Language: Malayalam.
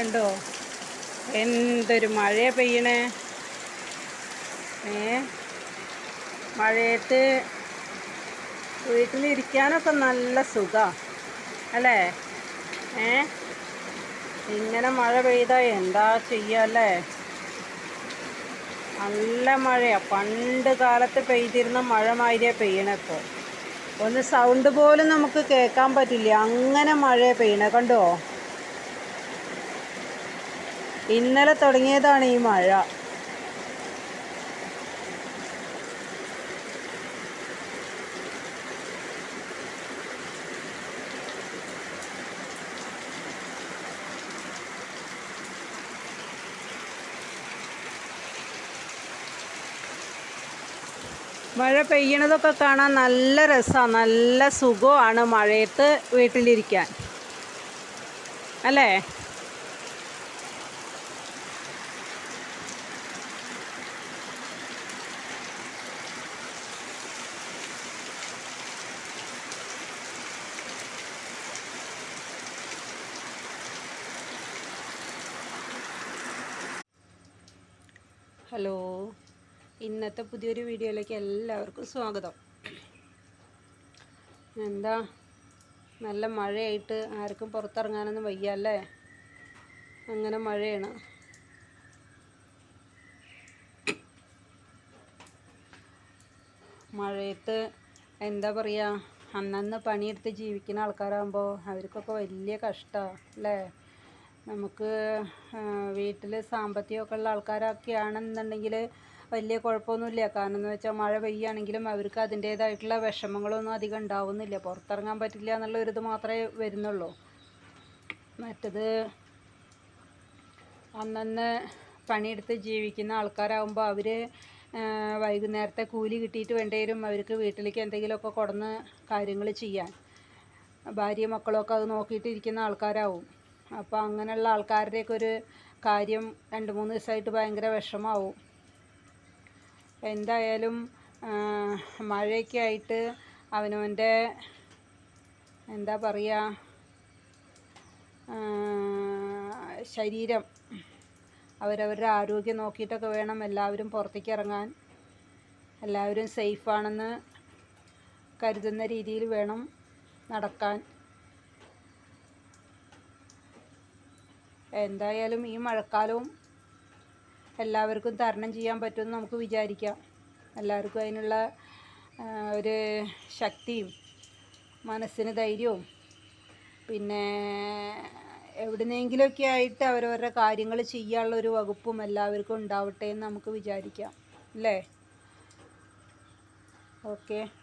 കണ്ടോ? എന്തൊരു മഴ പെയ്യണേ. ഏ? മഴയത്ത് വീട്ടിലിരിക്കാനൊക്കെ നല്ല സുഖമാണ് അല്ലേ? ഏ? ഇങ്ങനെ മഴ പെയ്താൽ എന്താ ചെയ്യല്ലേ നല്ല മഴയാണ് പണ്ട് കാലത്ത് പെയ്തിരുന്ന മഴ മാതിരിയാണ് പെയ്യണേ ഇപ്പോൾ ഒന്ന് സൗണ്ട് പോലും നമുക്ക് കേൾക്കാൻ പറ്റില്ല. അങ്ങനെ മഴ പെയ്യണേ. കണ്ടോ? ഇന്നലെ തുടങ്ങിയതാണ് ഈ മഴ. മഴ പെയ്യണതൊക്കെ കാണാൻ നല്ല രസമാണ് നല്ല സുഖമാണ് മഴയത്ത് വീട്ടിലിരിക്കാൻ. അല്ലേ? ഹലോ. ഇന്നത്തെ പുതിയൊരു വീഡിയോയിലേക്ക് എല്ലാവർക്കും സ്വാഗതം. എന്താ? നല്ല മഴയായിട്ട് ആർക്കും പുറത്തിറങ്ങാനൊന്നും വയ്യ അല്ലേ അങ്ങനെ മഴയാണ്. മഴയത്ത് എന്താ പറയുക അന്നന്ന് പണിയെടുത്ത് ജീവിക്കുന്ന ആൾക്കാരാകുമ്പോൾ അവർക്കൊക്കെ വലിയ കഷ്ടമാണ് അല്ലേ? നമുക്ക് വീട്ടിൽ സാമ്പത്തികമൊക്കെ ഉള്ള ആൾക്കാരൊക്കെ ആണെന്നുണ്ടെങ്കിൽ വലിയ കുഴപ്പമൊന്നുമില്ല. കാരണം എന്ന് വെച്ചാൽ മഴ പെയ്യുകയാണെങ്കിലും അവർക്ക് അതിന്റേതായിട്ടുള്ള വിഷമങ്ങളൊന്നും അധികം ഉണ്ടാവുന്നില്ല. പുറത്തിറങ്ങാൻ പറ്റില്ല എന്നുള്ള ഒരു ഇത് മാത്രമേ വരുന്നുള്ളൂ. മറ്റത് അന്നന്ന് പണിയെടുത്ത് ജീവിക്കുന്ന ആൾക്കാരാകുമ്പോൾ അവർ വൈകുന്നേരത്തെ കൂലി കിട്ടിയിട്ട് വേണ്ടേരും അവർക്ക് വീട്ടിലേക്ക് എന്തെങ്കിലുമൊക്കെ കൊടുന്ന് കാര്യങ്ങൾ ചെയ്യാൻ. ഭാര്യ മക്കളൊക്കെ അത് നോക്കിയിട്ടിരിക്കുന്ന ആൾക്കാരാവും. അപ്പോൾ അങ്ങനെയുള്ള ആൾക്കാരുടെയൊക്കെ ഒരു കാര്യം രണ്ട് മൂന്ന് ദിവസമായിട്ട് ഭയങ്കര വിഷമാവും. എന്തായാലും മഴയൊക്കെ ആയിട്ട് അവനവന്റെ എന്താ പറയുക ശരീരം അവരവരുടെ ആരോഗ്യം നോക്കിയിട്ടൊക്കെ വേണം എല്ലാവരും പുറത്തേക്ക് ഇറങ്ങാൻ. എല്ലാവരും സേഫാണെന്ന് കരുതുന്ന രീതിയിൽ വേണം നടക്കാൻ. എന്തായാലും ഈ മഴക്കാലവും എല്ലാവർക്കും തരണം ചെയ്യാൻ പറ്റുമെന്ന് നമുക്ക് വിചാരിക്കാം. എല്ലാവർക്കും അതിനുള്ള ഒരു ശക്തിയും മനസ്സിന് ധൈര്യവും. പിന്നെ എവിടുന്നെങ്കിലുമൊക്കെ ആയിട്ട് അവരവരുടെ കാര്യങ്ങൾ ചെയ്യാനുള്ള ഒരു വകുപ്പും എല്ലാവർക്കും ഉണ്ടാവട്ടെ എന്ന് നമുക്ക് വിചാരിക്കാം. അല്ലേ? ഓക്കെ.